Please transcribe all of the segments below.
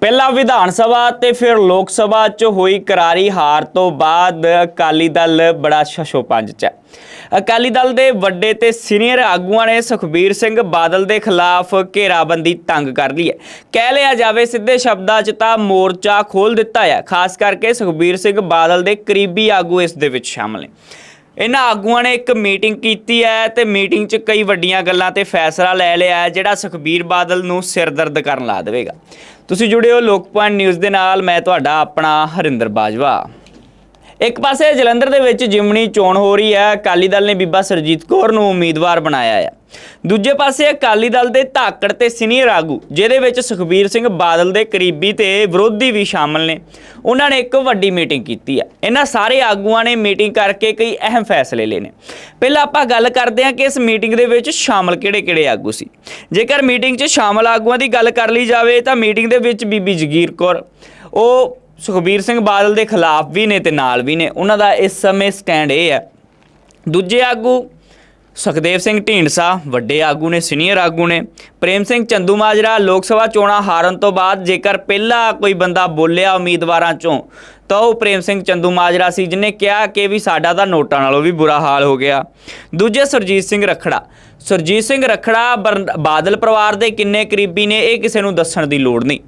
ਪਹਿਲਾਂ ਵਿਧਾਨ ਸਭਾ ਤੇ ਫਿਰ ਲੋਕ ਸਭਾ 'ਚ ਹੋਈ ਕਰਾਰੀ ਹਾਰ ਤੋਂ ਬਾਅਦ ਅਕਾਲੀ ਦਲ ਬੜਾ ਸ਼ਸ਼ੋਪੰਜ 'ਚ ਹੈ। ਅਕਾਲੀ ਦਲ ਦੇ ਵੱਡੇ ਤੇ ਸੀਨੀਅਰ ਆਗੂਆਂ ਨੇ ਸੁਖਬੀਰ ਸਿੰਘ ਬਾਦਲ ਦੇ ਖਿਲਾਫ ਘੇਰਾਬੰਦੀ ਤੰਗ ਕਰ ਲਈ ਹੈ। ਕਹਿ ਲਿਆ ਜਾਵੇ ਸਿੱਧੇ ਸ਼ਬਦਾਂ 'ਚ ਤਾਂ ਮੋਰਚਾ ਖੋਲ ਦਿੱਤਾ ਹੈ। ਖਾਸ ਕਰਕੇ ਸੁਖਬੀਰ ਸਿੰਘ ਬਾਦਲ ਦੇ ਕਰੀਬੀ ਆਗੂ ਇਸ ਦੇ ਵਿੱਚ ਸ਼ਾਮਲ ਨੇ। ਇਹਨਾਂ ਆਗੂਆਂ ਨੇ ਇੱਕ ਮੀਟਿੰਗ ਕੀਤੀ ਹੈ ਤੇ ਮੀਟਿੰਗ 'ਚ ਕਈ ਵੱਡੀਆਂ ਗੱਲਾਂ ਤੇ ਫੈਸਲਾ ਲੈ ਲਿਆ ਜਿਹੜਾ ਸੁਖਬੀਰ ਬਾਦਲ ਨੂੰ ਸਿਰਦਰਦ ਕਰਨ ਲਾ ਦੇਵੇਗਾ। ਤੁਸੀਂ ਜੁੜੇ ਹੋ ਲੋਕ ਪੁਆਇੰਟ ਨਿਊਜ਼ ਦੇ ਨਾਲ, ਮੈਂ ਤੁਹਾਡਾ ਆਪਣਾ ਹਰਿੰਦਰ ਬਾਜਵਾ। ਇੱਕ ਪਾਸੇ ਜਲੰਧਰ ਦੇ ਵਿੱਚ ਜਿਮਣੀ ਚੋਣ ਹੋ ਰਹੀ ਹੈ, ਅਕਾਲੀ ਦਲ ਨੇ ਬੀਬਾ ਸਰਜੀਤ ਕੌਰ ਨੂੰ ਉਮੀਦਵਾਰ ਬਣਾਇਆ ਹੈ ਦੂਜੇ ਪਾਸੇ ਅਕਾਲੀ ਦਲ ਦੇ ਧਾਕੜ ਤੇ ਸੀਨੀਅਰ ਆਗੂ, ਜਿਹਦੇ ਵਿੱਚ ਸੁਖਬੀਰ ਸਿੰਘ ਬਾਦਲ ਦੇ ਕਰੀਬੀ ਤੇ ਵਿਰੋਧੀ ਵੀ ਸ਼ਾਮਲ ਨੇ, ਉਹਨਾਂ ਨੇ ਇੱਕ ਵੱਡੀ ਮੀਟਿੰਗ ਕੀਤੀ ਹੈ ਇਹਨਾਂ ਸਾਰੇ ਆਗੂਆਂ ਨੇ ਮੀਟਿੰਗ ਕਰਕੇ ਕਈ ਅਹਿਮ ਫੈਸਲੇ ਲਏ ਨੇ ਪਹਿਲਾਂ ਆਪਾਂ ਗੱਲ ਕਰਦੇ ਹਾਂ ਕਿ ਇਸ ਮੀਟਿੰਗ ਦੇ ਵਿੱਚ ਸ਼ਾਮਲ ਕਿਹੜੇ-ਕਿਹੜੇ ਆਗੂ ਸੀ। ਜੇਕਰ ਮੀਟਿੰਗ 'ਚ ਸ਼ਾਮਲ ਆਗੂਆਂ ਦੀ ਗੱਲ ਕਰ ਲਈ ਜਾਵੇ, ਤਾਂ ਮੀਟਿੰਗ ਦੇ ਵਿੱਚ ਬੀਬੀ ਜਗੀਰ ਕੌਰ, ਉਹ ਸੁਖਬੀਰ ਸਿੰਘ ਬਾਦਲ ਦੇ ਖਿਲਾਫ ਵੀ ਨੇ ਤੇ ਨਾਲ ਵੀ ਨੇ। ਉਹਨਾਂ ਦਾ ਇਸ ਸਮੇਂ ਸਟੈਂਡ ਇਹ ਹੈ। ਦੂਜੇ ਆਗੂ ਸੁਖਦੇਵ ਸਿੰਘ ਢੀਂਡਸਾ, ਵੱਡੇ ਆਗੂ ਨੇ ਸੀਨੀਅਰ ਆਗੂ ਨੇ। ਪ੍ਰੇਮ ਸਿੰਘ ਚੰਦੂ ਮਾਜਰਾ ਲੋਕ ਸਭਾ ਚੋਣਾਂ ਹਾਰਨ ਤੋਂ ਬਾਅਦ ਜੇਕਰ ਪਹਿਲਾ ਕੋਈ ਬੰਦਾ ਬੋਲਿਆ ਉਮੀਦਵਾਰਾਂ ਚੋਂ, ਤਾਂ ਉਹ ਪ੍ਰੇਮ ਸਿੰਘ ਚੰਦੂ ਮਾਜਰਾ ਸੀ, ਜਿਨੇ ਕਿਹਾ ਕਿ ਵੀ ਸਾਡਾ ਤਾਂ ਨੋਟਾਂ ਨਾਲੋਂ ਵੀ ਬੁਰਾ ਹਾਲ ਹੋ ਗਿਆ। ਦੂਜੇ ਸੁਰਜੀਤ ਸਿੰਘ ਰਖੜਾ। ਸੁਰਜੀਤ ਸਿੰਘ ਰਖੜਾ ਬਰ- ਬਾਦਲ ਪਰਿਵਾਰ ਦੇ ਕਿੰਨੇ ਕਰੀਬੀ ਨੇ, ਇਹ ਕਿਸੇ ਨੂੰ ਦੱਸਣ ਦੀ ਲੋੜ ਨਹੀਂ।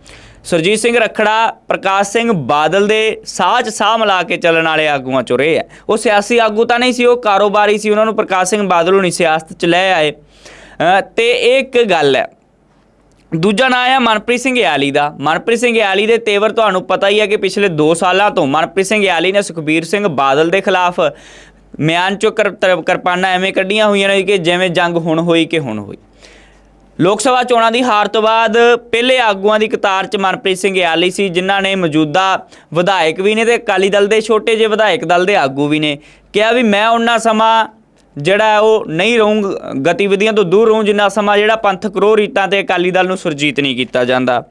ਸੁਰਜੀਤ ਸਿੰਘ ਰਖੜਾ ਪ੍ਰਕਾਸ਼ ਸਿੰਘ ਬਾਦਲ ਦੇ ਸਾਹ 'ਚ ਸਾਹ ਮਿਲਾ ਕੇ ਚੱਲਣ ਵਾਲੇ ਆਗੂਆਂ ਚੋਂ ਰਹੇ ਆ। ਉਹ ਸਿਆਸੀ ਆਗੂ ਤਾਂ ਨਹੀਂ ਸੀ ਉਹ ਕਾਰੋਬਾਰੀ ਸੀ ਉਹਨਾਂ ਨੂੰ ਪ੍ਰਕਾਸ਼ ਸਿੰਘ ਬਾਦਲ ਹੋਣੀ ਸਿਆਸਤ 'ਚ ਲੈ ਆਏ। ਅ, ਤੇ ਇਹ ਇੱਕ ਗੱਲ ਹੈ। ਦੂਜਾ ਨਾਂ ਹੈ ਮਨਪ੍ਰੀਤ ਸਿੰਘ ਯਾਲੀ ਦਾ। ਮਨਪ੍ਰੀਤ ਸਿੰਘ ਯਾਲੀ ਦੇ ਤੇਵਰ ਤੁਹਾਨੂੰ ਪਤਾ ਹੀ ਹੈ ਕਿ ਪਿਛਲੇ 2 ਸਾਲਾਂ ਤੋਂ ਮਨਪ੍ਰੀਤ ਸਿੰਘ ਯਾਲੀ ਨੇ ਸੁਖਬੀਰ ਸਿੰਘ ਬਾਦਲ ਦੇ ਖਿਲਾਫ ਮਿਆਨ ਚੋਂ ਕਿਰਪਾਨਾਂ ਐਵੇਂ ਕੱਢੀਆਂ ਹੋਈਆਂ ਨੇ ਕਿ ਜਿਵੇਂ ਜੰਗ ਹੁਣ ਹੋਈ ਕਿ ਹੁਣ ਹੋਈ। ਲੋਕ ਸਭਾ ਚੋਣਾਂ ਦੀ ਹਾਰ ਤੋਂ ਬਾਅਦ ਪਹਿਲੇ ਆਗੂਆਂ ਦੀ ਕਤਾਰ 'ਚ ਮਨਪ੍ਰੀਤ ਸਿੰਘ ਯਾਲੀ ਸੀ, ਜਿਨ੍ਹਾਂ ਨੇ ਮੌਜੂਦਾ ਵਿਧਾਇਕ ਵੀ ਨੇ ਤੇ ਅਕਾਲੀ ਦਲ ਦੇ ਛੋਟੇ ਜਿਹੇ ਵਿਧਾਇਕ ਦਲ ਦੇ ਆਗੂ ਵੀ ਨੇ। ਕਿਹਾ ਵੀ ਮੈਂ ਉਹਨਾਂ ਸਮਾਂ ਜਿਹੜਾ ਉਹ ਨਹੀਂ ਰਹੂੰ ਗਤੀਵਿਧੀਆਂ ਤੋਂ ਦੂਰ ਰਹੂੰ, ਜਿੰਨਾ ਸਮਾਂ ਜਿਹੜਾ ਪੰਥਕ ਰੋਹ ਰੀਤਾਂ ਤੇ ਅਕਾਲੀ ਦਲ ਨੂੰ ਸੁਰਜੀਤ ਨਹੀਂ ਕੀਤਾ ਜਾਂਦਾ।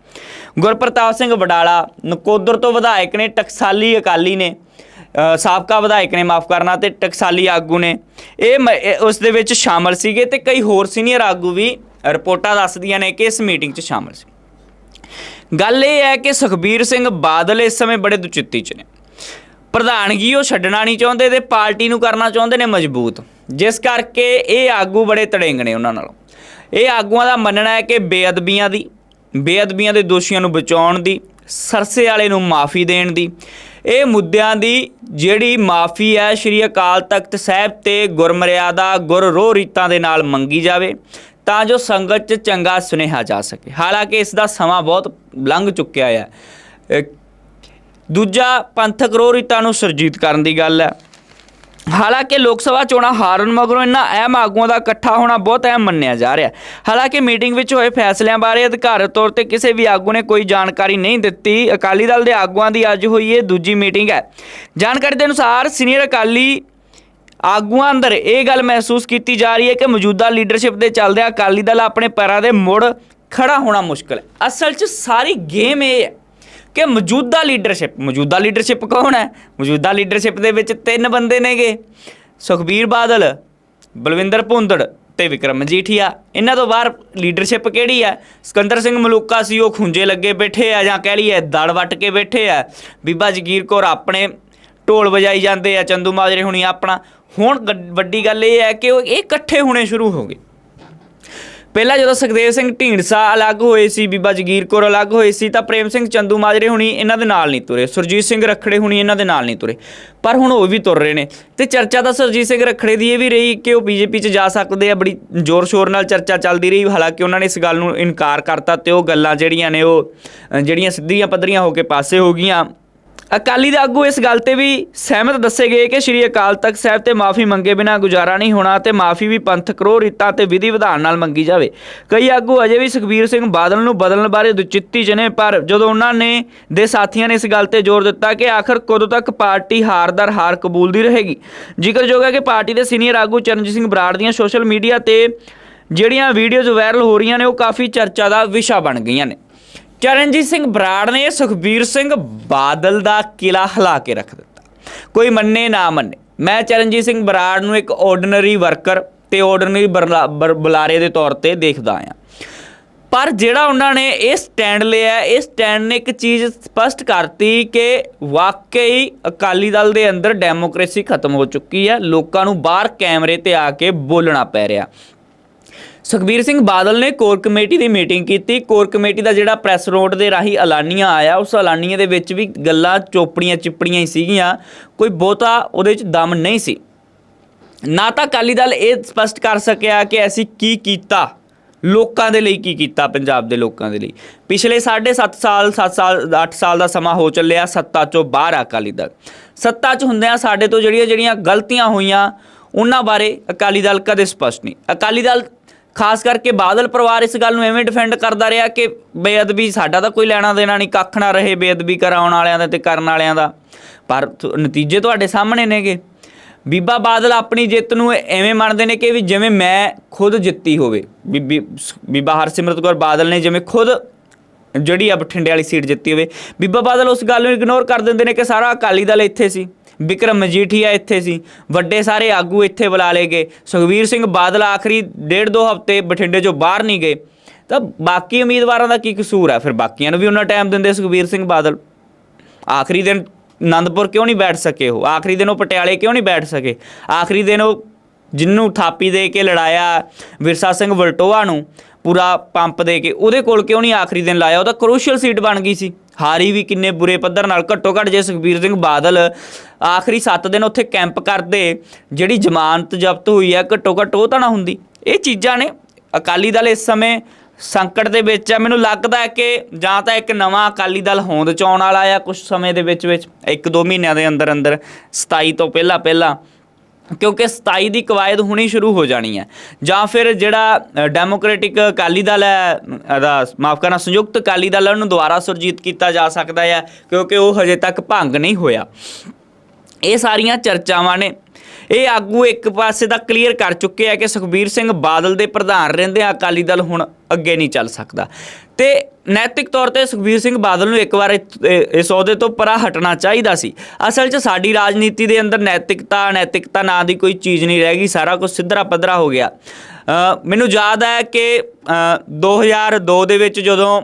ਗੁਰਪ੍ਰਤਾਪ ਸਿੰਘ ਵਡਾਲਾ, ਨਕੋਦਰ ਤੋਂ ਵਿਧਾਇਕ ਨੇ, ਟਕਸਾਲੀ ਅਕਾਲੀ ਨੇ ਸਾਬਕਾ ਵਿਧਾਇਕ ਨੇ, ਮਾਫ ਕਰਨਾ, ਤੇ ਟਕਸਾਲੀ ਆਗੂ ਨੇ। ਇਹ ਮ- ਇਹ ਉਸ ਦੇ ਵਿੱਚ ਸ਼ਾਮਲ ਸੀਗੇ ਤੇ ਕਈ ਹੋਰ ਸੀਨੀਅਰ ਆਗੂ ਵੀ ਰਿਪੋਰਟਾਂ ਦੱਸਦੀਆਂ ਨੇ ਕਿ ਇਸ ਮੀਟਿੰਗ 'ਚ ਸ਼ਾਮਲ ਸੀ। ਗੱਲ ਇਹ ਹੈ ਕਿ ਸੁਖਬੀਰ ਸਿੰਘ ਬਾਦਲ ਇਸ ਸਮੇਂ ਬੜੇ ਦੁਚਿੱਤੀ 'ਚ ਨੇ। ਪ੍ਰਧਾਨਗੀ ਉਹ ਛੱਡਣਾ ਨਹੀਂ ਚਾਹੁੰਦੇ ਤੇ ਪਾਰਟੀ ਨੂੰ ਕਰਨਾ ਚਾਹੁੰਦੇ ਨੇ ਮਜ਼ਬੂਤ। ਜਿਸ ਕਰਕੇ ਇਹ ਆਗੂ ਬੜੇ ਤੜਿੰਗ ਨੇ ਉਹਨਾਂ ਨਾਲੋਂ। ਇਹ ਆਗੂਆਂ ਦਾ ਮੰਨਣਾ ਹੈ ਕਿ ਬੇਅਦਬੀਆਂ ਦੀ, ਬੇਅਦਬੀਆਂ ਦੇ ਦੋਸ਼ੀਆਂ ਨੂੰ ਬਚਾਉਣ ਦੀ, ਸਰਸੇ ਵਾਲੇ ਨੂੰ ਮਾਫੀ ਦੇਣ ਦੀ, ਇਹ ਮੁੱਦਿਆਂ ਦੀ ਜਿਹੜੀ ਮਾਫੀ ਹੈ, ਸ਼੍ਰੀ ਅਕਾਲ ਤਖਤ ਸਾਹਿਬ ਤੇ ਗੁਰਮਰਿਆਦਾ ਗੁਰ ਰੋਹ ਰੀਤਾਂ ਦੇ ਨਾਲ ਮੰਗੀ ਜਾਵੇ। ਤਾਂ ਜੋ ਸੰਗਤ 'ਚ ਚੰਗਾ ਸੁਨੇਹਾ ਜਾ ਸਕੇ। ਹਾਲਾਂਕਿ ਇਸ ਦਾ ਸਮਾਂ ਬਹੁਤ ਲੰਘ ਚੁੱਕਿਆ ਹੈ। ਦੂਜਾ ਪੰਥਕ ਰੋਹ ਰੀਤਾਂ ਨੂੰ ਸਰਜੀਤ ਕਰਨ ਦੀ ਗੱਲ ਹੈ। ਹਾਲਾਂਕਿ ਲੋਕ ਸਭਾ ਚੋਣਾਂ ਹਾਰਨ ਮਗਰੋਂ ਇਹਨਾਂ ਅਹਿਮ ਆਗੂਆਂ ਦਾ ਇਕੱਠਾ ਹੋਣਾ ਬਹੁਤ ਅਹਿਮ ਮੰਨਿਆ ਜਾ ਰਿਹਾ ਹਾਲਾਂਕਿ ਮੀਟਿੰਗ ਵਿੱਚ ਹੋਏ ਫੈਸਲਿਆਂ ਬਾਰੇ ਅਧਿਕਾਰਤ ਤੌਰ ਤੇ ਕਿਸੇ ਵੀ ਆਗੂ ਨੇ ਕੋਈ ਜਾਣਕਾਰੀ ਨਹੀਂ ਦਿੱਤੀ। ਅਕਾਲੀ ਦਲ ਦੇ ਆਗੂਆਂ ਦੀ ਅੱਜ ਹੋਈ ਇਹ ਦੂਜੀ ਮੀਟਿੰਗ ਹੈ। ਜਾਣਕਾਰੀ ਦੇ ਅਨੁਸਾਰ ਸੀਨੀਅਰ ਅਕਾਲੀ ਆਗੂਆਂ ਅੰਦਰ ਇਹ ਗੱਲ ਮਹਿਸੂਸ ਕੀਤੀ ਜਾ ਰਹੀ ਹੈ ਕਿ ਮੌਜੂਦਾ ਲੀਡਰਸ਼ਿਪ ਦੇ ਚੱਲਦਿਆਂ ਅਕਾਲੀ ਦਲ ਆਪਣੇ ਪੈਰਾਂ ਦੇ ਮੁੜ ਖੜਾ ਹੋਣਾ ਮੁਸ਼ਕਲ ਹੈ। ਅਸਲ 'ਚ ਸਾਰੀ ਗੇਮ ਇਹ ਹੈ ਕਿ ਮੌਜੂਦਾ ਲੀਡਰਸ਼ਿਪ ਮੌਜੂਦਾ ਲੀਡਰਸ਼ਿਪ ਕੌਣ ਹੈ? ਮੌਜੂਦਾ ਲੀਡਰਸ਼ਿਪ ਦੇ ਵਿੱਚ ਤਿੰਨ ਬੰਦੇ ਨੇਗੇ। ਸੁਖਬੀਰ ਬਾਦਲ, ਬਲਵਿੰਦਰ ਭੁੰਦੜ ਤੇ ਵਿਕਰਮ ਮਜੀਠੀਆ ਇਹਨਾਂ ਤੋਂ ਬਾਹਰ ਲੀਡਰਸ਼ਿਪ ਕਿਹੜੀ ਹੈ? ਸਿਕੰਦਰ ਸਿੰਘ ਮਲੂਕਾ ਸੀ, ਉਹ ਖੁੰਝੇ ਲੱਗੇ ਬੈਠੇ ਆ ਜਾਂ ਕਹਿ ਲਈਏ ਦੜ ਵੱਟ ਕੇ ਬੈਠੇ ਆ। ਬੀਬਾ ਜਗੀਰ ਕੌਰ ਆਪਣੇ ਢੋਲ ਵਜਾਈ ਜਾਂਦੇ ਆ, ਚੰਦੂ ਮਾਜਰੇ ਹੁਣੀ ਆਪਣਾ। ਹੁਣ ਗ- ਵੱਡੀ ਗੱਲ ਇਹ ਹੈ ਕਿ ਉਹ ਇਹ ਇਕੱਠੇ ਹੋਣੇ ਸ਼ੁਰੂ ਹੋ ਗਏ। ਪਹਿਲਾਂ ਜਦੋਂ ਸੁਖਦੇਵ ਸਿੰਘ ਢੀਂਡਸਾ ਅਲੱਗ ਹੋਏ ਸੀ, ਬੀਬਾ ਜਗੀਰ ਕੌਰ ਅਲੱਗ ਹੋਏ ਸੀ, ਤਾਂ ਪ੍ਰੇਮ ਸਿੰਘ ਚੰਦੂ ਮਾਜਰੇ ਹੁਣੀ ਇਹਨਾਂ ਦੇ ਨਾਲ ਨਹੀਂ ਤੁਰੇ। ਸੁਰਜੀਤ ਸਿੰਘ ਰਖੜੇ ਹੁਣੀ ਇਹਨਾਂ ਦੇ ਨਾਲ ਨਹੀਂ ਤੁਰੇ। ਪਰ ਹੁਣ ਉਹ ਵੀ ਤੁਰ ਰਹੇ ਨੇ। ਤੇ ਚਰਚਾ ਤਾਂ ਸੁਰਜੀਤ ਸਿੰਘ ਰਖੜੇ ਦੀ ਇਹ ਵੀ ਰਹੀ ਕਿ ਉਹ ਬੀਜੇਪੀ 'ਚ ਜਾ ਸਕਦੇ ਆ। ਬੜੀ ਜ਼ੋਰ ਸ਼ੋਰ ਨਾਲ ਚਰਚਾ ਚੱਲਦੀ ਰਹੀ। ਹਾਲਾਂਕਿ ਉਹਨਾਂ ਨੇ ਇਸ ਗੱਲ ਨੂੰ ਇਨਕਾਰ ਕਰਤਾ ਤੇ ਉਹ ਗੱਲਾਂ ਜਿਹੜੀਆਂ ਨੇ ਉਹ ਜਿਹੜੀਆਂ ਸਿੱਧੀਆਂ ਪੱਧਰੀਆਂ ਹੋ ਕੇ ਪਾਸੇ ਹੋ ਗਈਆਂ। ਅਕਾਲੀ ਦੇ ਆਗੂ ਇਸ ਗੱਲ ਤੇ ਵੀ ਸਹਿਮਤ ਦੱਸੇ ਗਏ ਕਿ ਸ਼੍ਰੀ ਅਕਾਲ ਤਖਤ ਸਾਹਿਬ ਤੇ ਮਾਫੀ ਮੰਗੇ ਬਿਨਾ ਗੁਜ਼ਾਰਾ ਨਹੀਂ ਹੋਣਾ ਤੇ ਮਾਫੀ ਵੀ ਪੰਥਕ ਰੋਹ ਰੀਤਾਂ ਤੇ ਵਿਧੀ ਵਿਧਾਨ ਨਾਲ ਮੰਗੀ ਜਾਵੇ। ਕਈ ਆਗੂ ਅਜੇ ਵੀ ਸੁਖਬੀਰ ਸਿੰਘ ਬਾਦਲ ਨੂੰ ਬਦਲਣ ਬਾਰੇ ਦੁਚਿੱਤੀ ਚ ਨੇ ਪਰ ਜਦੋਂ ਉਹਨਾਂ ਨੇ ਦੇ ਸਾਥੀਆਂ ਨੇ ਇਸ ਗੱਲ ਤੇ ਜ਼ੋਰ ਦਿੱਤਾ ਕਿ ਆਖਰ ਕਦੋਂ ਤੱਕ ਪਾਰਟੀ ਹਾਰਦਰ ਹਾਰ ਕਬੂਲਦੀ ਰਹੇਗੀ। ਜ਼ਿਕਰਯੋਗ ਹੈ ਕਿ ਪਾਰਟੀ ਦੇ ਸੀਨੀਅਰ ਆਗੂ ਚਰਨਜੀਤ ਸਿੰਘ ਬਰਾੜ ਦੀਆਂ ਸੋਸ਼ਲ ਮੀਡੀਆ ਤੇ ਜਿਹੜੀਆਂ ਵੀਡੀਓਜ਼ ਵਾਇਰਲ ਹੋ ਰਹੀਆਂ ਨੇ, ਉਹ ਕਾਫੀ ਚਰਚਾ ਦਾ ਵਿਸ਼ਾ ਬਣ ਗਈਆਂ ਨੇ। ਚਰਨਜੀਤ ਸਿੰਘ ਬਰਾੜ ਨੇ ਸੁਖਬੀਰ ਸਿੰਘ ਬਾਦਲ ਦਾ ਕਿਲਾ ਹਿਲਾ ਕੇ ਰੱਖ ਦਿੱਤਾ। ਕੋਈ ਮੰਨੇ ਨਾ ਮੰਨੇ। ਮੈਂ ਚਰਨਜੀਤ ਸਿੰਘ ਬਰਾੜ ਨੂੰ ਇੱਕ ਆਰਡੀਨਰੀ ਵਰਕਰ ਤੇ ਆਰਡੀਨਰੀ ਬੁਲਾਰੇ ਦੇ ਤੌਰ ਤੇ ਦੇਖਦਾ ਆਇਆ। ਪਰ ਜਿਹੜਾ ਉਹਨਾਂ ਨੇ ਇਹ ਸਟੈਂਡ ਲਿਆ, ਇਹ ਸਟੈਂਡ ਨੇ ਇੱਕ ਚੀਜ਼ ਸਪਸ਼ਟ ਕਰਤੀ ਕਿ ਵਾਕਈ ਅਕਾਲੀ ਦਲ ਦੇ ਅੰਦਰ ਡੈਮੋਕ੍ਰੇਸੀ ਖਤਮ ਹੋ ਚੁੱਕੀ ਹੈ। ਲੋਕਾਂ ਨੂੰ ਬਾਹਰ ਕੈਮਰੇ ਤੇ ਆ ਕੇ ਬੋਲਣਾ ਪੈ ਰਿਹਾ। ਸੁਖਬੀਰ ਸਿੰਘ ਬਾਦਲ ਨੇ ਕੋਰ ਕਮੇਟੀ ਦੀ ਮੀਟਿੰਗ ਕੀਤੀ। ਕੋਰ ਕਮੇਟੀ ਦਾ ਜਿਹੜਾ ਪ੍ਰੈਸ ਰੋਡ ਦੇ ਰਾਹੀਂ ਐਲਾਨੀਆਂ ਆਇਆ। ਉਸ ਐਲਾਨੀਆਂ ਦੇ ਵਿੱਚ ਵੀ ਗੱਲਾਂ ਚੋਪੜੀਆਂ ਚਿਪੜੀਆਂ ਹੀ ਸੀਗੀਆਂ। ਕੋਈ ਬਹੁਤਾ ਉਹਦੇ ਵਿੱਚ ਦਮ ਨਹੀਂ ਸੀ। ਨਾ ਤਾਂ ਅਕਾਲੀ ਦਲ ਇਹ ਸਪਸ਼ਟ ਕਰ ਸਕਿਆ ਕਿ ਅਸੀਂ ਕੀ ਕੀਤਾ। ਲੋਕਾਂ ਦੇ ਲਈ ਕੀ ਕੀਤਾ, ਪੰਜਾਬ ਦੇ ਲੋਕਾਂ ਦੇ ਲਈ। ਪਿਛਲੇ 7.5 ਸਾਲ 7 ਸਾਲ 8 ਸਾਲ ਦਾ ਸਮਾਂ ਹੋ ਚੱਲਿਆ ਸੱਤਾ ਚੋਂ ਬਾਹਰ ਆ ਅਕਾਲੀ ਦਲ। ਸੱਤਾ 'ਚ ਹੁੰਦਿਆਂ ਸਾਡੇ ਤੋਂ ਜਿਹੜੀਆਂ ਜਿਹੜੀਆਂ ਗਲਤੀਆਂ ਹੋਈਆਂ, ਉਹਨਾਂ ਬਾਰੇ ਅਕਾਲੀ ਦਲ ਕਦੇ ਸਪਸ਼ਟ ਨਹੀਂ। ਅਕਾਲੀ ਦਲ ਖਾਸ ਕਰਕੇ ਬਾਦਲ ਪਰਿਵਾਰ ਇਸ ਗੱਲ ਨੂੰ ਐਵੇਂ ਡਿਫੈਂਡ ਕਰਦਾ ਰਿਹਾ ਕਿ ਬੇਅਦਬੀ, ਸਾਡਾ ਤਾਂ ਕੋਈ ਲੈਣਾ ਦੇਣਾ ਨਹੀਂ, ਕੱਖ ਨਾ ਰਹੇ ਬੇਅਦਬੀ ਕਰਾਉਣ ਵਾਲਿਆਂ ਦਾ ਤੇ ਕਰਨ ਵਾਲਿਆਂ ਦਾ। ਪਰ ਨਤੀਜੇ ਤੁਹਾਡੇ ਸਾਹਮਣੇ ਨੇਗੇ। ਬੀਬਾ ਬਾਦਲ ਆਪਣੀ ਜਿੱਤ ਨੂੰ ਐਵੇਂ ਮੰਨਦੇ ਨੇ ਕਿ ਵੀ ਜਿਵੇਂ ਮੈਂ ਖੁਦ ਜਿੱਤੀ ਹੋਵੇ। ਬੀਬੀ, ਬੀਬਾ ਹਰਸਿਮਰਤ ਕੌਰ ਬਾਦਲ ਨੇ ਜਿਵੇਂ ਖੁਦ ਜਿਹੜੀ ਆ ਬਠਿੰਡੇ ਵਾਲੀ ਸੀਟ ਜਿੱਤੀ ਹੋਵੇ। ਬੀਬਾ ਬਾਦਲ ਉਸ ਗੱਲ ਨੂੰ ਇਗਨੋਰ ਕਰ ਦਿੰਦੇ ਨੇ ਕਿ ਸਾਰਾ ਅਕਾਲੀ ਦਲ ਇੱਥੇ ਸੀ। ਵਿਕਰਮ ਮਜੀਠੀਆ ਇੱਥੇ ਸੀ। ਵੱਡੇ ਸਾਰੇ ਆਗੂ ਇੱਥੇ ਬੁਲਾ ਲਏ ਗਏ। ਸੁਖਵੀਰ ਸਿੰਘ ਬਾਦਲ ਆਖਰੀ ਡੇਢ ਦੋ ਹਫ਼ਤੇ ਬਠਿੰਡੇ ਚੋਂ ਬਾਹਰ ਨਹੀਂ ਗਏ। ਤਾਂ ਬਾਕੀ ਉਮੀਦਵਾਰਾਂ ਦਾ ਕੀ ਕਸੂਰ ਹੈ ਫਿਰ ਬਾਕੀਆਂ ਨੂੰ ਵੀ ਉਹਨਾਂ ਟਾਈਮ ਦਿੰਦੇ ਸੁਖਵੀਰ ਸਿੰਘ ਬਾਦਲ। ਆਖਰੀ ਦਿਨ ਆਨੰਦਪੁਰ ਕਿਉਂ ਨਹੀਂ ਬੈਠ ਸਕੇ ਉਹ? ਆਖਰੀ ਦਿਨ ਉਹ ਪਟਿਆਲੇ ਕਿਉਂ ਨਹੀਂ ਬੈਠ ਸਕੇ? ਆਖਰੀ ਦਿਨ ਉਹ ਜਿੰਨੂੰ ਥਾਪੀ ਦੇ ਕੇ ਲੜਾਇਆ ਵਿਰਸਾ ਸਿੰਘ ਵਲਟੋਆ ਨੂੰ ਪੂਰਾ ਪੰਪ ਦੇ ਕੇ, ਉਹਦੇ ਕੋਲ ਕਿਉਂ ਨਹੀਂ ਆਖਰੀ ਦਿਨ ਲਾਇਆ? ਉਹਦਾ ਤਾਂ ਕਰੂਸ਼ੀਅਲ ਸੀਟ ਬਣ ਗਈ ਸੀ। ਹਾਰੀ ਵੀ ਕਿੰਨੇ ਬੁਰੇ ਪੱਧਰ ਨਾਲ, ਘੱਟੋ ਘੱਟ ਜੇ ਸੁਖਬੀਰ ਸਿੰਘ ਬਾਦਲ ਆਖਰੀ 7 ਦਿਨ ਉੱਥੇ ਕੈਂਪ ਕਰਦੇ, ਜਿਹੜੀ ਜ਼ਮਾਨਤ ਜ਼ਬਤ ਹੋਈ ਹੈ ਘੱਟੋ ਘੱਟ ਉਹ ਤਾਂ ਨਾ ਹੁੰਦੀ। ਇਹ ਚੀਜ਼ਾਂ ਨੇ। ਅਕਾਲੀ ਦਲ ਇਸ ਸਮੇਂ ਸੰਕਟ ਦੇ ਵਿੱਚ ਹੈ ਮੈਨੂੰ ਲੱਗਦਾ ਹੈ ਕਿ ਜਾਂ ਤਾਂ ਇੱਕ ਨਵਾਂ ਅਕਾਲੀ ਦਲ ਹੋਂਦ ਚ ਆਉਣ ਵਾਲਾ ਆ ਕੁਝ ਸਮੇਂ ਦੇ ਵਿੱਚ ਵਿੱਚ, ਇੱਕ ਦੋ ਮਹੀਨਿਆਂ ਦੇ ਅੰਦਰ ਅੰਦਰ 27 ਤੋਂ ਪਹਿਲਾਂ ਪਹਿਲਾਂ। ਕਿਉਂਕਿ 27 ਦੀ ਕਵਾਇਦ ਹੁਣੀ ਸ਼ੁਰੂ ਹੋ ਜਾਣੀ ਹੈ। ਜਾਂ ਫਿਰ ਜਿਹੜਾ ਅ, ਡੈਮੋਕ੍ਰੈਟਿਕ ਅਕਾਲੀ ਦਲ ਹੈ ਇਹਦਾ ਮਾਫ ਕਰਨਾ ਸੰਯੁਕਤ ਅਕਾਲੀ ਦਲ ਹੈ, ਉਹਨੂੰ ਦੁਬਾਰਾ ਸੁਰਜੀਤ ਕੀਤਾ ਜਾ ਸਕਦਾ ਹੈ ਕਿਉਂਕਿ ਉਹ ਹਜੇ ਤੱਕ ਭੰਗ ਨਹੀਂ ਹੋਇਆ। ਇਹ ਸਾਰੀਆਂ ਚਰਚਾਵਾਂ ਨੇ ਇਹ ਆਗੂ ਇੱਕ ਪਾਸੇ ਦਾ ਕਲੀਅਰ ਕਰ ਚੁੱਕੇ ਆ ਕਿ ਸੁਖਬੀਰ ਸਿੰਘ ਬਾਦਲ ਦੇ ਪ੍ਰਧਾਨ ਰਹਿੰਦੇ ਆ ਅਕਾਲੀ ਦਲ ਹੁਣ ਅੱਗੇ ਨਹੀਂ ਚੱਲ ਸਕਦਾ। ਤੇ ਨੈਤਿਕ ਤੌਰ ਤੇ ਸੁਖਬੀਰ ਸਿੰਘ ਬਾਦਲ ਨੂੰ ਇੱਕ ਵਾਰ ਇਸ ਅਹੁਦੇ ਤੋਂ ਪਰਾਂ ਹਟਣਾ ਚਾਹੀਦਾ ਸੀ। ਅਸਲ 'ਚ ਸਾਡੀ ਰਾਜਨੀਤੀ ਦੇ ਅੰਦਰ ਨੈਤਿਕਤਾ ਨੈਤਿਕਤਾ ਨਾਂ ਦੀ ਕੋਈ ਚੀਜ਼ ਨਹੀਂ ਰਹਿ ਗਈ ਸਾਰਾ ਕੁਝ ਸਿੱਧਰਾ ਪੱਧਰਾ ਹੋ ਗਿਆ। ਮੈਨੂੰ ਯਾਦ ਹੈ ਕਿ ਅ, 2002 ਦੇ ਵਿੱਚ ਜਦੋਂ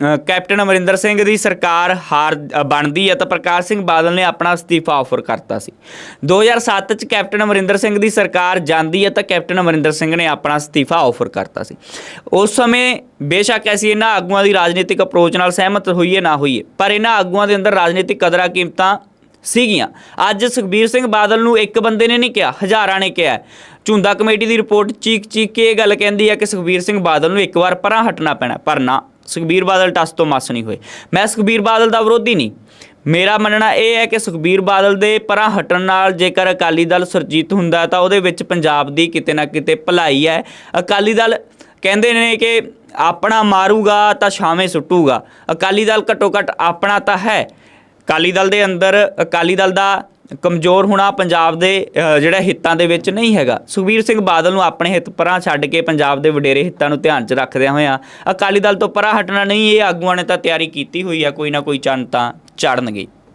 ਕੈਪਟਨ ਅਮਰਿੰਦਰ ਸਿੰਘ ਦੀ ਸਰਕਾਰ ਹਾਰ ਬਣਦੀ ਹੈ ਤਾਂ ਪ੍ਰਕਾਸ਼ ਸਿੰਘ ਬਾਦਲ ਨੇ ਆਪਣਾ ਅਸਤੀਫਾ ਆਫਰ ਕਰਤਾ ਸੀ। 2007 ਚ ਕੈਪਟਨ ਅਮਰਿੰਦਰ ਸਿੰਘ ਦੀ ਸਰਕਾਰ ਜਾਂਦੀ ਹੈ ਤਾਂ ਕੈਪਟਨ ਅਮਰਿੰਦਰ ਸਿੰਘ ਨੇ ਆਪਣਾ ਅਸਤੀਫਾ ਆਫਰ ਕਰਤਾ ਸੀ। ਉਸ ਸਮੇਂ ਬੇਸ਼ੱਕ ਅਸੀਂ ਇਹਨਾਂ ਆਗੂਆਂ ਦੀ ਰਾਜਨੀਤਿਕ ਅਪਰੋਚ ਨਾਲ ਸਹਿਮਤ ਹੋਈਏ ਨਾ ਹੋਈਏ ਪਰ ਇਹਨਾਂ ਆਗੂਆਂ ਦੇ ਅੰਦਰ ਰਾਜਨੀਤਿਕ ਕਦਰਾਂ ਕੀਮਤਾਂ ਸੀਗੀਆਂ। ਅੱਜ ਸੁਖਬੀਰ ਸਿੰਘ ਬਾਦਲ ਨੂੰ ਇੱਕ ਬੰਦੇ ਨੇ ਨਹੀਂ ਕਿਹਾ, ਹਜ਼ਾਰਾਂ ਨੇ ਕਿਹਾ ਹੈ। ਝੁੰਦਾ ਕਮੇਟੀ ਦੀ ਰਿਪੋਰਟ ਚੀਕ ਚੀਕ ਕੇ ਇਹ ਗੱਲ ਕਹਿੰਦੀ ਹੈ ਕਿ ਸੁਖਬੀਰ ਸਿੰਘ ਬਾਦਲ ਨੂੰ ਇੱਕ ਵਾਰ ਪਰਾਂ ਹਟਣਾ ਪੈਣਾ, ਪਰ ਨਾ। ਸੁਖਬੀਰ ਬਾਦਲ ਟਸ ਤੋਂ ਮਸ ਨਹੀਂ ਹੋਏ। ਮੈਂ ਸੁਖਬੀਰ ਬਾਦਲ ਦਾ ਵਿਰੋਧੀ ਨਹੀਂ। ਮੇਰਾ ਮੰਨਣਾ ਇਹ ਹੈ ਕਿ ਸੁਖਬੀਰ ਬਾਦਲ ਦੇ ਪਰਾਂ ਹਟਣ ਨਾਲ ਜੇਕਰ ਅਕਾਲੀ ਦਲ ਸੁਰਜੀਤ ਹੁੰਦਾ ਤਾਂ ਉਹਦੇ ਵਿੱਚ ਪੰਜਾਬ ਦੀ ਕਿਤੇ ਨਾ ਕਿਤੇ ਭਲਾਈ ਹੈ। ਅਕਾਲੀ ਦਲ ਕਹਿੰਦੇ ਨੇ ਕਿ ਆਪਣਾ ਮਾਰੂਗਾ ਤਾਂ ਛਾਵੇਂ ਸੁੱਟੂਗਾ। ਅਕਾਲੀ ਦਲ ਘੱਟੋ ਘੱਟ ਆਪਣਾ ਤਾਂ ਹੈ। ਅਕਾਲੀ ਦਲ ਦੇ ਅੰਦਰ ਅਕਾਲੀ ਦਲ ਦਾ ਕਮਜ਼ੋਰ ਹੋਣਾ ਪੰਜਾਬ ਦੇ ਜਿਹੜਾ ਹਿੱਤਾਂ ਦੇ ਵਿੱਚ ਨਹੀਂ ਹੈਗਾ। ਸੁਖਬੀਰ ਸਿੰਘ ਬਾਦਲ ਨੂੰ ਆਪਣੇ ਹਿੱਤ ਪਰਾਂ ਛੱਡ ਕੇ ਪੰਜਾਬ ਦੇ ਵਡੇਰੇ ਹਿੱਤਾਂ ਨੂੰ ਧਿਆਨ 'ਚ ਰੱਖਦਿਆਂ ਹੋਇਆਂ ਅਕਾਲੀ ਦਲ ਤੋਂ ਪਰਾਂ ਹਟਣਾ ਨਹੀਂ, ਇਹ ਆਗੂਆਂ ਨੇ ਤਾਂ ਤਿਆਰੀ ਕੀਤੀ ਹੋਈ ਆ, ਕੋਈ ਨਾ ਕੋਈ ਚੰਨ ਤਾਂ ਚੜਨਗੇ